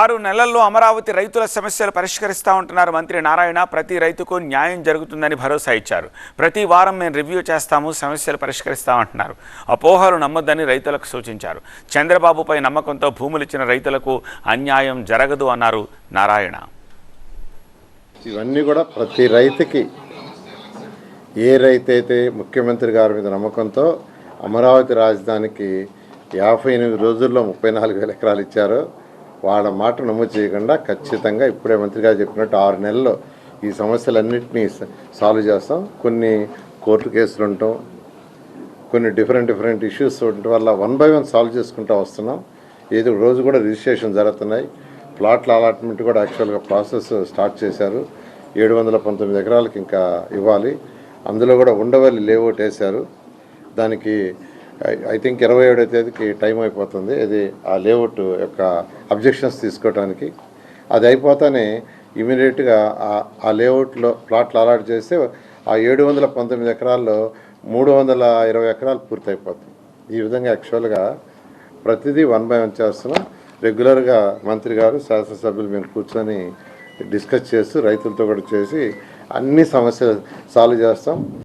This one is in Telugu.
ఆరు నెలల్లో అమరావతి రైతుల సమస్యలు పరిష్కరిస్తా ఉంటున్నారు. మంత్రి నారాయణ ప్రతి రైతుకు న్యాయం జరుగుతుందని భరోసా ఇచ్చారు. ప్రతి వారం మేము రివ్యూ చేస్తాము సమస్యలు పరిష్కరిస్తామంటున్నారు అపోహలు నమ్మొద్దని రైతులకు సూచించారు. చంద్రబాబుపై నమ్మకంతో భూములు ఇచ్చిన రైతులకు అన్యాయం జరగదు అన్నారు నారాయణ. ఇవన్నీ కూడా ప్రతి రైతుకి ఏ రైతు అయితే ముఖ్యమంత్రి గారి మీద నమ్మకంతో అమరావతి రాజధానికి యాభై ఎనిమిది రోజుల్లో ముప్పై నాలుగు వేల ఎకరాలు ఇచ్చారు వాళ్ళ మాట నమోదు చేయకుండా ఖచ్చితంగా ఇప్పుడే మంత్రి గారు చెప్పినట్టు ఆరు నెలల్లో ఈ సమస్యలన్నింటినీ సాల్వ్ చేస్తాం. కొన్ని కోర్టు కేసులు ఉంటాం కొన్ని డిఫరెంట్ డిఫరెంట్ ఇష్యూస్ ఉండటం వల్ల వన్ బై వన్ సాల్వ్ చేసుకుంటూ వస్తున్నాం. ఏదో రోజు కూడా రిజిస్ట్రేషన్ జరుగుతున్నాయి. ప్లాట్ల అలాట్మెంట్ కూడా యాక్చువల్గా ప్రాసెస్ స్టార్ట్ చేశారు. ఏడు వందల పంతొమ్మిది ఎకరాలకి ఇంకా ఇవ్వాలి. అందులో కూడా ఉండవల్లి లేఅవుట్ వేశారు. దానికి ఐ థింక్ ఇరవై ఏడో తేదీకి టైం అయిపోతుంది. ఇది ఆ లేఅవుట్ యొక్క అబ్జెక్షన్స్ తీసుకోవడానికి అది అయిపోతానే ఇమీడియట్గా ఆ- లేఅవుట్లో ప్లాట్లు అలాట్ చేస్తే ఆ ఏడు వందల పంతొమ్మిది ఎకరాల్లో మూడు వందల ఇరవై ఎకరాలు పూర్తయిపోతుంది ఈ విధంగా యాక్చువల్గా ప్రతిదీ వన్ బై వన్ చేస్తున్నాం. రెగ్యులర్గా మంత్రి గారు శాసనసభ్యులు మేము కూర్చొని డిస్కస్ చేస్తూ రైతులతో కూడా చేసి అన్ని సమస్యలు సాల్వ్ చేస్తాం.